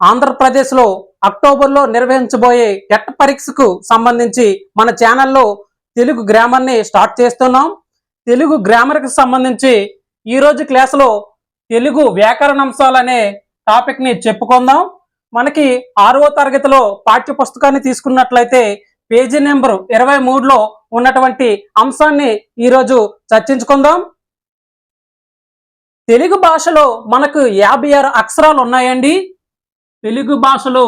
ఆంధ్రప్రదేశ్లో అక్టోబర్లో నిర్వహించబోయే టెట్ పరీక్షకు సంబంధించి మన ఛానల్లో తెలుగు గ్రామర్ని స్టార్ట్ చేస్తున్నాం. తెలుగు గ్రామర్కి సంబంధించి ఈరోజు క్లాసులో తెలుగు వ్యాకరణాంశాలు అనే టాపిక్ని చెప్పుకుందాం. మనకి ఆరవ తరగతిలో పాఠ్య పుస్తకాన్ని తీసుకున్నట్లయితే పేజీ నెంబర్ ఇరవై మూడులో ఉన్నటువంటి అంశాన్ని ఈరోజు చర్చించుకుందాం. తెలుగు భాషలో మనకు యాభై ఆరు అక్షరాలు ఉన్నాయండి. తెలుగు భాషలో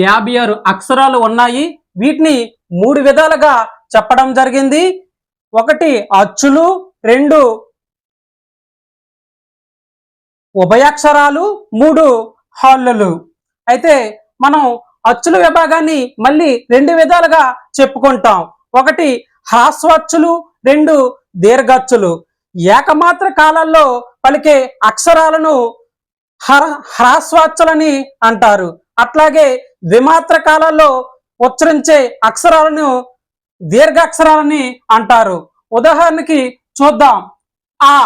యాభై ఆరు అక్షరాలు ఉన్నాయి. వీటిని మూడు విధాలుగా చెప్పడం జరిగింది. ఒకటి అచ్చులు రెండు ఉభయాక్షరాలు మూడు హాళ్ళలు అయితే మనం అచ్చుల విభాగాన్ని మళ్ళీ రెండు విధాలుగా చెప్పుకుంటాం. ఒకటి హ్రాస్వచ్చులు రెండు దీర్ఘచ్చులు. ఏకమాత్ర కాలాల్లో పలికే అక్షరాలను హర హ్రాస్వాచ్చులని అంటారు. అట్లాగే ద్విమాత్ర కాలాల్లో ఉచ్చరించే అక్షరాలను దీర్ఘాక్షరాలని అంటారు. ఉదాహరణకి చూద్దాం. ఆ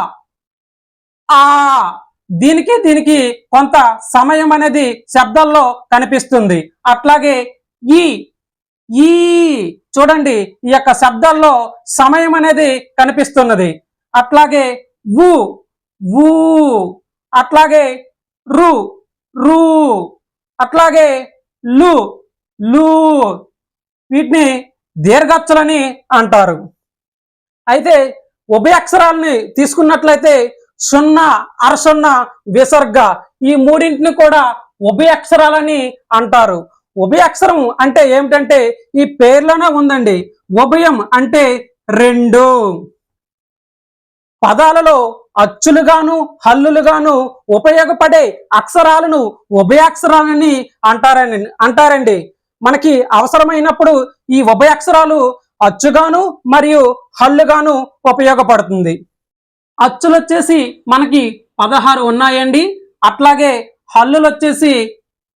ఆ దీనికి దీనికి కొంత సమయం అనేది శబ్దాల్లో కనిపిస్తుంది. అట్లాగే ఈ ఈ చూడండి ఈ యొక్క శబ్దాల్లో సమయం అనేది కనిపిస్తున్నది. అట్లాగే ఊ ఊ అట్లాగే రు రు. అట్లాగే లు లు. వీటిని దీర్ఘాక్షరాలని అంటారు. అయితే ఉభయ అక్షరాలని తీసుకున్నట్లయితే సున్నా అరసున్నా విసర్గ ఈ మూడింటిని కూడా ఉభయ అక్షరాలని అంటారు. ఉభయ అక్షరం అంటే ఏమిటంటే ఈ పేర్లోనే ఉందండి. ఉభయం అంటే రెండు. పదాలలో అచ్చులుగాను హల్లులుగాను ఉపయోగపడే అక్షరాలను ఉభయాక్షరాలని అంటారని అంటారండి. మనకి అవసరమైనప్పుడు ఈ ఉభయాక్షరాలు అచ్చుగాను మరియు హల్లుగాను ఉపయోగపడుతుంది. అచ్చులు వచ్చేసి మనకి పదహారు ఉన్నాయండి. అట్లాగే హల్లులు వచ్చేసి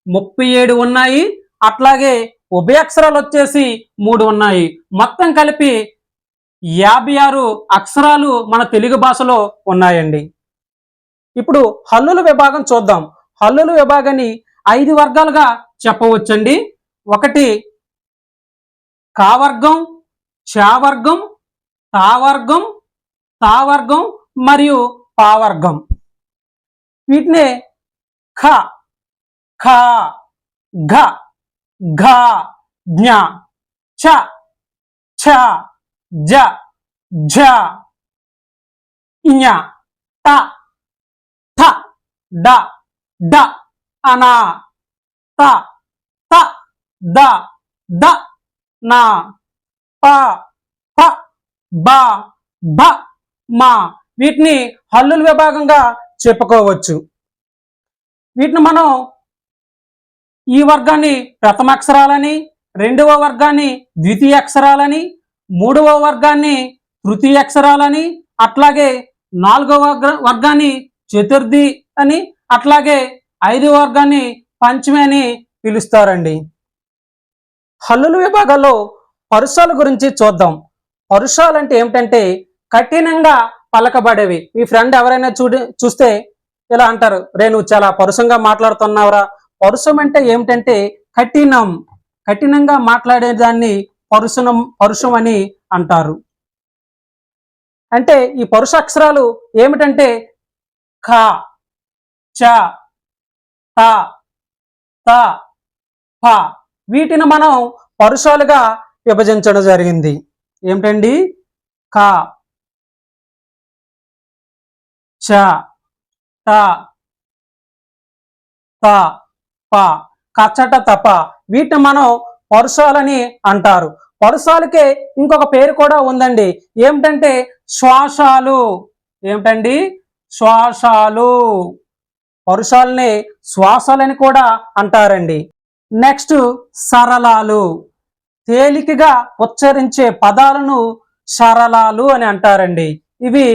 ముప్పై ఏడు ఉన్నాయి. అట్లాగే ఉభయాక్షరాలు వచ్చేసి మూడు ఉన్నాయి. మొత్తం కలిపి యాభై ఆరు అక్షరాలు మన తెలుగు భాషలో ఉన్నాయండి. ఇప్పుడు హల్లుల విభాగం చూద్దాం. హల్లుల విభాగాన్ని ఐదు వర్గాలుగా చెప్పవచ్చండి. ఒకటి కావర్గం చావర్గం తావర్గం తావర్గం మరియు పావర్గం. వీటినే ఖ ఖ ఘ ఘ జ్ఞ చ ఛ జ ఝ ఇఞ ట థ డ డ అనా త త ద ద నా ప ప బ బ మా. వీటిని హల్లుల విభాగంగా చెప్పుకోవచ్చు. వీటిని మనం ఈ వర్గాన్ని ప్రథమ అక్షరాలని రెండవ వర్గాన్ని ద్వితీయ అక్షరాలని మూడవ వర్గాన్ని తృతీయ అక్షరాలని అట్లాగే నాలుగవ వర్గాన్ని చతుర్థి అని అట్లాగే ఐదవ వర్గాన్ని పంచమి అని పిలుస్తారండి. హల్లుల విభాగాల్లో పరుషాల గురించి చూద్దాం. పరుషాలు అంటే ఏమిటంటే కఠినంగా పలకబడేవి. మీ ఫ్రెండ్ ఎవరైనా చూడి చూస్తే ఇలా అంటారు రే నువ్వు చాలా పరుషంగా మాట్లాడుతున్నావురా. పరుషం అంటే ఏమిటంటే కఠినం. కఠినంగా మాట్లాడేదాన్ని పరుషణం పరుషం అని అంటారు. అంటే ఈ పరుష అక్షరాలు ఏమిటంటే ఖ చ త త ప. వీటిని మనం పరుషాలుగా విభజించడం జరిగింది. ఏమిటండి? క చ ట త ప. కచ్చట తప వీటిని మనం పరుషాలని అంటారు. పరుషాలకే ఇంకొక పేరు కూడా ఉందండి. ఏమిటంటే శ్వాసాలు. ఏమిటండి? శ్వాసాలు. పరుషాలని శ్వాసాలని కూడా అంటారండి. నెక్స్ట్ సరళాలు. తేలికగా ఉచ్చరించే పదాలను సరళాలు అని అంటారండి. ఇవి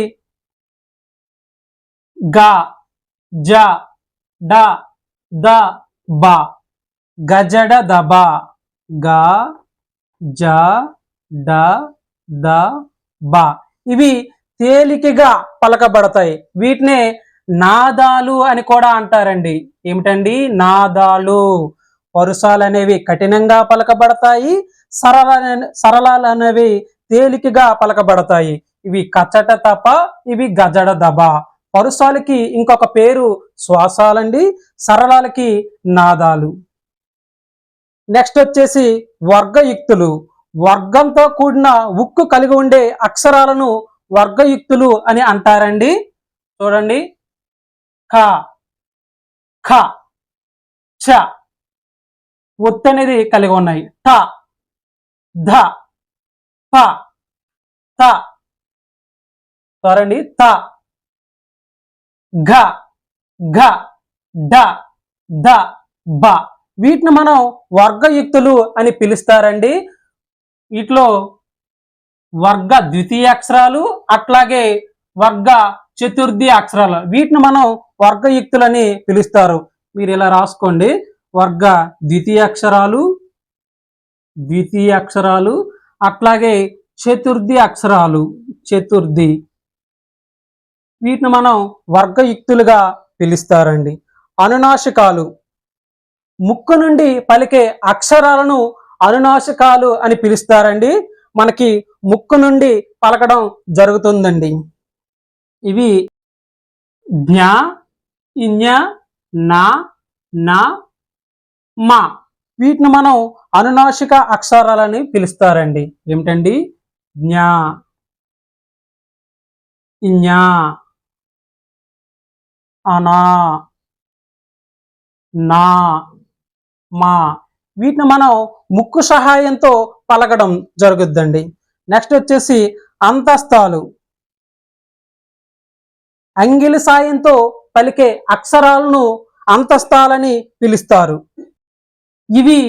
గ జ డ ద బ గజడ దబ. గా జ డ ద బ. ఇవి తేలికగా పలకబడతాయి. వీటినే నాదాలు అని కూడా అంటారండి. ఏమిటండి? నాదాలు. పరుసాలు అనేవి కఠినంగా పలకబడతాయి. సరళ సరళాలు అనేవి తేలికగా పలకబడతాయి. ఇవి కచ్చట తప ఇవి గజడ దబ. పరుసాలకి ఇంకొక పేరు శ్వాసాలండి. సరళాలకి నాదాలు. నెక్స్ట్ వచ్చేసి వర్గయుక్తులు. వర్గంతో కూడిన ఉక్కు కలిగి ఉండే అక్షరాలను వర్గయుక్తులు అని అంటారండి. చూడండి. ఖ ఖ చ ఒత్తు అనేది కలిగి ఉన్నాయి. ట ధ ప త. చూడండి. త ఘ ఘ డ ద బ. వీటిని మనం వర్గయుక్తులు అని పిలుస్తారండి. వీటిలో వర్గ ద్వితీయ అక్షరాలు అట్లాగే వర్గ చతుర్థి అక్షరాలు. వీటిని మనం వర్గయుక్తులని పిలుస్తారు. మీరు ఇలా రాసుకోండి. వర్గ ద్వితీయ అక్షరాలు ద్వితీయ అక్షరాలు అట్లాగే చతుర్థి అక్షరాలు చతుర్థి. వీటిని మనం వర్గయుక్తులుగా పిలుస్తారండి. అనునాశకాలు ముక్కు నుండి పలికే అక్షరాలను అనునాశకాలు అని పిలుస్తారండి. మనకి ముక్కు నుండి పలకడం జరుగుతుందండి. ఇవి జ్ఞ ఇన్య నా నా మా. వీటిని మనం అనునాశిక అక్షరాలని పిలుస్తారండి. ఏమిటండి? జ్ఞా ఇన్యా అనా నా. మా. వీటిని మనం ముక్కు సహాయంతో పలకడం జరుగుద్దండి. నెక్స్ట్ వచ్చేసి అంతస్తాలు అంగిలి సాయంతో పలికే అక్షరాలను అంతస్తాలని పిలుస్తారు. ఇవి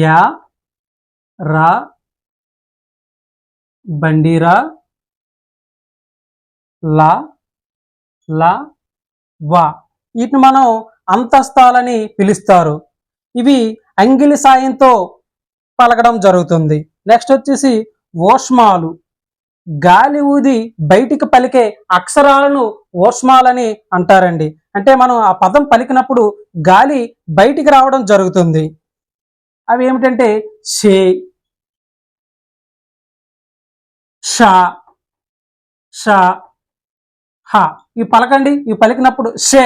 యా రా బండిరా లా లా వా. వీటిని మనం అంతస్తాలని పిలుస్తారు. ఇవి అంగిలి సాయంతో పలకడం జరుగుతుంది. నెక్స్ట్ వచ్చేసి ఓష్మాలు. గాలి ఊది బయటికి పలికే అక్షరాలను ఓష్మాలని అంటారండి. అంటే మనం ఆ పదం పలికినప్పుడు గాలి బయటికి రావడం జరుగుతుంది. అవి ఏమిటంటే షే షా షా హ. ఇవి పలకండి. ఇవి పలికినప్పుడు షే.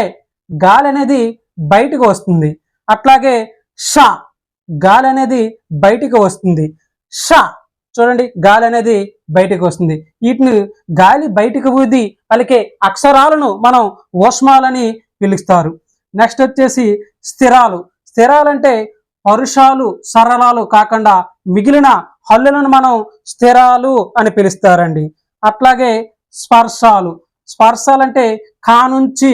గాలి అనేది బయటికి వస్తుంది. అట్లాగే ష గాలి అనేది బయటికి వస్తుంది. ష చూడండి గాలి అనేది బయటికి వస్తుంది. వీటిని గాలి బయటికి ఊది పలికే అక్షరాలను మనం ఓష్మాలని పిలుస్తారు. నెక్స్ట్ వచ్చేసి స్థిరాలు. స్థిరాలంటే పరుషాలు సరళాలు కాకుండా మిగిలిన హల్లులను మనం స్థిరాలు అని పిలుస్తారండి. అట్లాగే స్పర్శాలు. స్పర్శాలంటే కానుంచి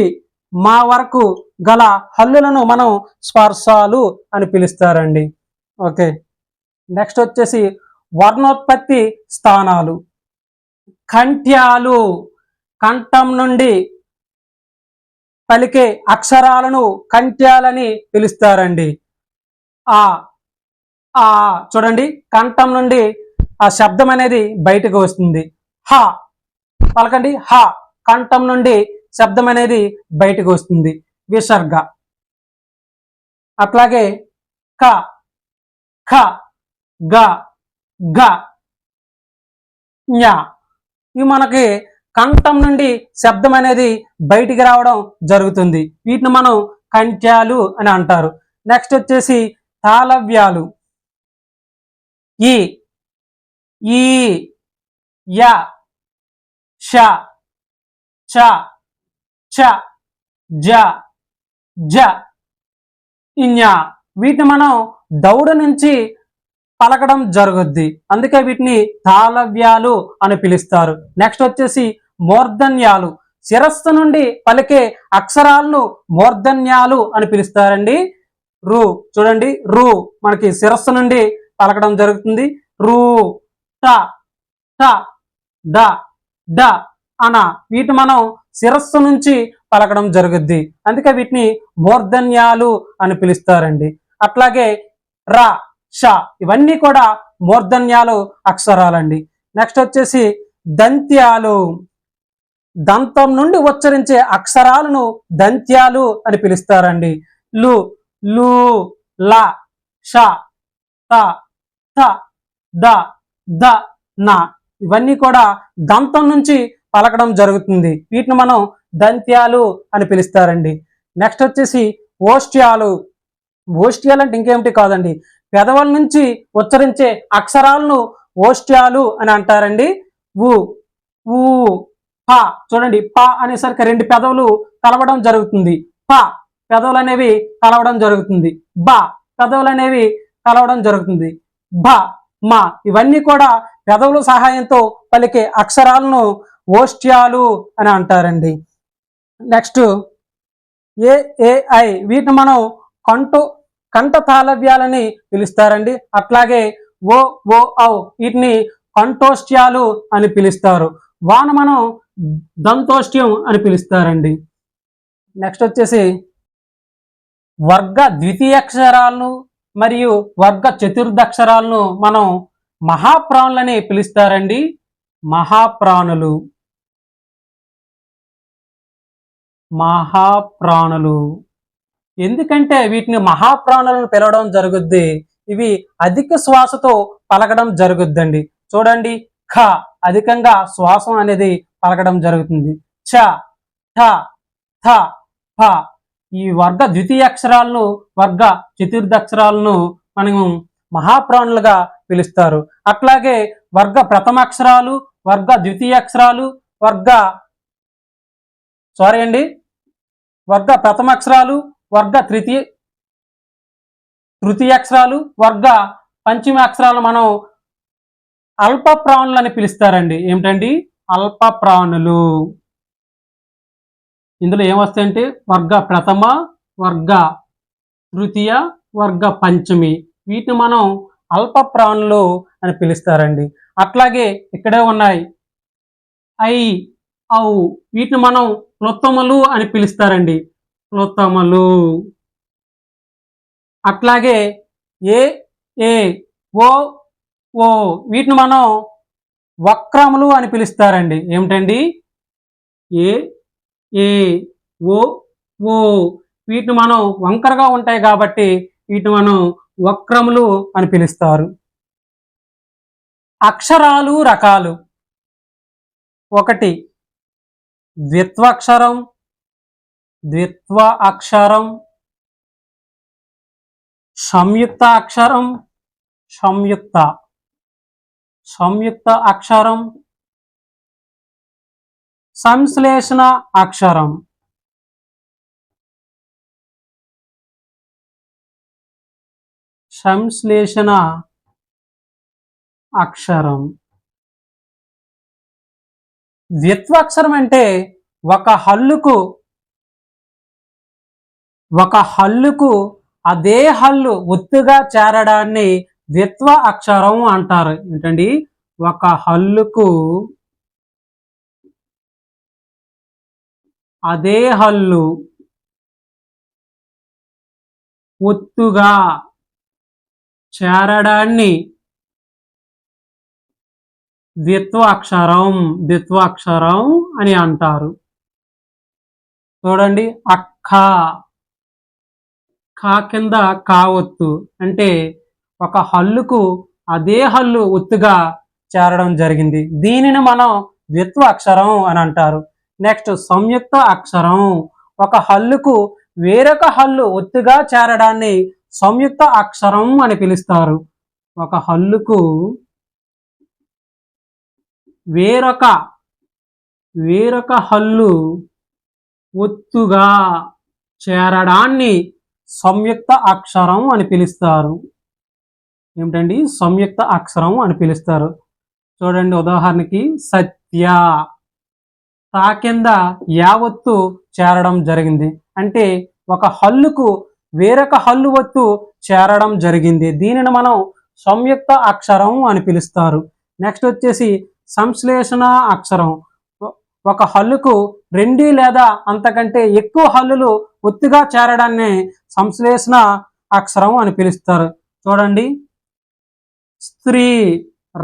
మా వరకు గల హల్లులను మనం స్పర్శాలు అని పిలుస్తారండి. ఓకే. నెక్స్ట్ వచ్చేసి వర్ణోత్పత్తి స్థానాలు. కంఠ్యాలు. కంఠం నుండి పలికే అక్షరాలను కంఠ్యాలని పిలుస్తారండి. ఆ ఆ చూడండి. కంఠం నుండి ఆ శబ్దం అనేది బయటకు వస్తుంది. హ పలకండి. హ కంఠం నుండి శబ్దం అనేది బయటకు వస్తుంది. విసర్గ. అట్లాగే క. ఖ గ. గ. ఞ. ఇవి మనకి కంఠం నుండి శబ్దం అనేది బయటికి రావడం జరుగుతుంది. వీటిని మనం కంఠ్యాలు అని అంటారు. నెక్స్ట్ వచ్చేసి తాళవ్యాలు. ఈ. ఈ. య. ష. చ. చ జ జ. ఇన్య. వీటిని మనం దౌడ నుంచి పలకడం జరుగుద్ది. అందుకే వీటిని తాళవ్యాలు అని పిలుస్తారు. నెక్స్ట్ వచ్చేసి మూర్ధన్యాలు. శిరస్సు నుండి పలికే అక్షరాలను మూర్ధన్యాలు అని పిలుస్తారండి. రు. చూడండి రు. మనకి శిరస్సు నుండి పలకడం జరుగుతుంది. రు. ట. ట. డ. డ. అన వీటి మనం శిరస్సు నుంచి పలకడం జరుగుద్ది. అందుకే వీటిని మూర్ధన్యాలు అని పిలుస్తారండి. అట్లాగే ర ష ఇవన్నీ కూడా మూర్ధన్యాలు అక్షరాలండి. నెక్స్ట్ వచ్చేసి దంత్యాలు. దంతం నుండి ఉచ్చరించే అక్షరాలను దంత్యాలు అని పిలుస్తారండి. లు లు ల ష త థ ద ద న ఇవన్నీ కూడా దంతం నుంచి పలకడం జరుగుతుంది. వీటిని మనం దంత్యాలు అని పిలుస్తారండి. నెక్స్ట్ వచ్చేసి ఓష్ట్యాలు. ఓష్ట్యాలు అంటే ఇంకేమిటి కాదండి. పెదవుల నుంచి ఉచ్చరించే అక్షరాలను ఓష్ట్యాలు అని అంటారండి. ఊ ఊ ప. చూడండి ప అనేసరికి రెండు పెదవులు కలవడం జరుగుతుంది. ప పెదవులు అనేవి కలవడం జరుగుతుంది. బ పెదవులు అనేవి కలవడం జరుగుతుంది. బ మా. ఇవన్నీ కూడా పెదవుల సహాయంతో పలికే అక్షరాలను ఓస్ట్యాలు అని అంటారండి. నెక్స్ట్ ఏఏఐ వీటిని మనం కంటు కంఠ తాళవ్యాలని పిలుస్తారండి. అట్లాగే ఓ ఓ ఔ వీటిని కంఠోష్ట్యాలు అని పిలుస్తారు. వాన మనం దంతోష్ట్యం అని పిలుస్తారండి. నెక్స్ట్ వచ్చేసి వర్గ ద్వితీయాక్షరాలను మరియు వర్గ చతుర్థక్షరాలను మనం మహాప్రాణులని పిలుస్తారండి. మహాప్రాణులు. మహాప్రాణులు. ఎందుకంటే వీటిని మహాప్రాణులను పిలవడం జరుగుద్ది ఇవి అధిక శ్వాసతో పలకడం జరుగుద్దండి. చూడండి ఖ అధికంగా శ్వాసం అనేది పలకడం జరుగుతుంది. చ ఠ థ ఫ. ఈ వర్గ ద్వితీయ అక్షరాలను వర్గ చతుర్థక్షరాలను మనము మహాప్రాణులుగా పిలుస్తారు. అట్లాగే వర్గ ప్రథమాక్షరాలు వర్గ ద్వితీయ అక్షరాలు వర్గ సారీ అండి. వర్గ ప్రథమాక్షరాలు వర్గ తృతీయ తృతీయాక్షరాలు వర్గ పంచమాక్షరాలు మనం అల్ప ప్రాణులు అని పిలుస్తారండి. ఏమిటండి? అల్ప ప్రాణులు ఇందులో ఏమొస్తాయంటే వర్గ ప్రథమ వర్గ తృతీయ వర్గ పంచమి. వీటిని మనం అల్ప ప్రాణులు అని పిలుస్తారండి. అట్లాగే ఇక్కడే ఉన్నాయి. ఐ ఔ. వీటిని మనం క్లొత్తమలు అని పిలుస్తారండి. క్లొత్తమలు అట్లాగే ఏ ఏ ఓ ఓ వీటిని మనం వక్రములు అని పిలుస్తారండి. ఏమిటండి? ఏ ఏ ఓ ఓ వీటిని మనం వంకరగా ఉంటాయి కాబట్టి వీటిని మనం వక్రములు అని పిలుస్తారు. అక్షరాలు రకాలు. ఒకటి ద్విత్వాక్షరం ద్విత్వ అక్షరం సంయుక్త. అక్షరం సంయుక్త సంయుక్త అక్షరం సంశ్లేషణ అక్షరం. సంశ్లేషణ అక్షరం. ద్విత్వాక్షరం అంటే ఒక హల్లుకు ఒక హల్లుకు అదే హల్లు ఒత్తుగా చేరడాన్ని ద్విత్వ అక్షరం అంటారు. ఏంటండి? ఒక హల్లుకు అదే హల్లు ఒత్తుగా చేరడాన్ని ద్విత్వాక్షరం ద్విత్వాక్షరం అని అంటారు. చూడండి అక్క కా కింద కా ఒత్తు. అంటే ఒక హల్లుకు అదే హల్లు ఒత్తుగా చేరడం జరిగింది. దీనిని మనం ద్విత్వ అక్షరం అని అంటారు. నెక్స్ట్ సంయుక్త అక్షరం. ఒక హల్లుకు వేరొక హల్లు ఒత్తుగా చేరడాన్ని సంయుక్త అక్షరం అని పిలుస్తారు. ఒక హల్లుకు వేరొక వేరొక హల్లు ఒత్తుగా చేరడాన్ని సంయుక్త అక్షరం అని పిలుస్తారు. ఏమిటండి? సంయుక్త అక్షరం అని పిలుస్తారు. చూడండి ఉదాహరణకి సత్య. తా కింద యావత్తు చేరడం జరిగింది. అంటే ఒక హల్లుకు వేరొక హల్లు వత్తు చేరడం జరిగింది. దీనిని మనం సంయుక్త అక్షరం అని పిలుస్తారు. నెక్స్ట్ వచ్చేసి సంశ్లేషణ అక్షరం. ఒక హల్లుకు రెండు లేదా అంతకంటే ఎక్కువ హల్లులు ఒత్తుగా చేరడాన్ని సంశ్లేషణ అక్షరం అని పిలుస్తారు. చూడండి. స్త్రీ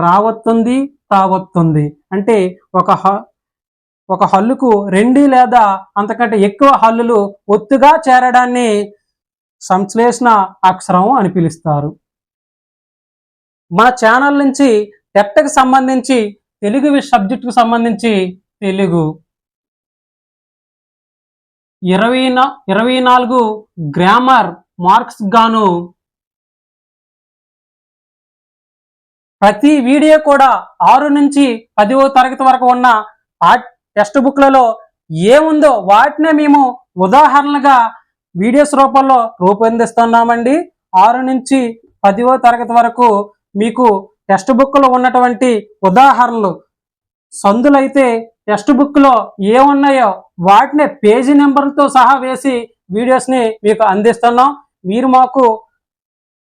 రావత్తుంది తావత్తుంది. అంటే ఒక హ ఒక హల్లుకు రెండు లేదా అంతకంటే ఎక్కువ హల్లులు ఒత్తుగా చేరడాన్ని సంశ్లేషణ అక్షరం అని పిలుస్తారు. మన ఛానల్ నుంచి టెట్కి సంబంధించి తెలుగు సబ్జెక్టుకు సంబంధించి తెలుగు. ఇరవై ఇరవై నాలుగు గ్రామర్ మార్క్స్ గాను ప్రతి వీడియో కూడా ఆరు నుంచి పదివ తరగతి వరకు ఉన్న ఆ టెక్స్ట్ బుక్లలో ఏముందో వాటినే మేము ఉదాహరణలుగా వీడియోస్ రూపంలో రూపొందిస్తున్నామండి. ఆరు నుంచి పదివ తరగతి వరకు మీకు టెక్స్ట్ బుక్లో ఉన్నటువంటి ఉదాహరణలు. సందులైతే టెక్స్ట్ బుక్లో ఏమున్నాయో వాటిని పేజీ నెంబర్లతో సహా వేసి వీడియోస్ని మీకు అందిస్తున్నాం. మీరు మాకు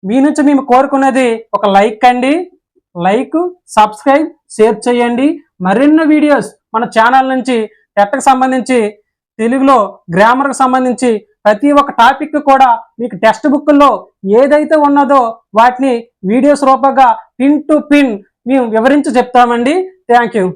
మీ నుంచి మేము కోరుకునేది ఒక లైక్ అండి. లైక్ సబ్స్క్రైబ్ షేర్ చేయండి. మరిన్ని వీడియోస్ మన ఛానల్ నుంచి టెట్కి సంబంధించి తెలుగులో గ్రామర్కి సంబంధించి ప్రతి ఒక్క టాపిక్ కూడా మీకు టెక్స్ట్ బుక్లో ఏదైతే ఉన్నదో వాటిని వీడియోస్ రూపంగా పిన్ టు పిన్ మేము వివరించి చెప్తామండి. Thank you.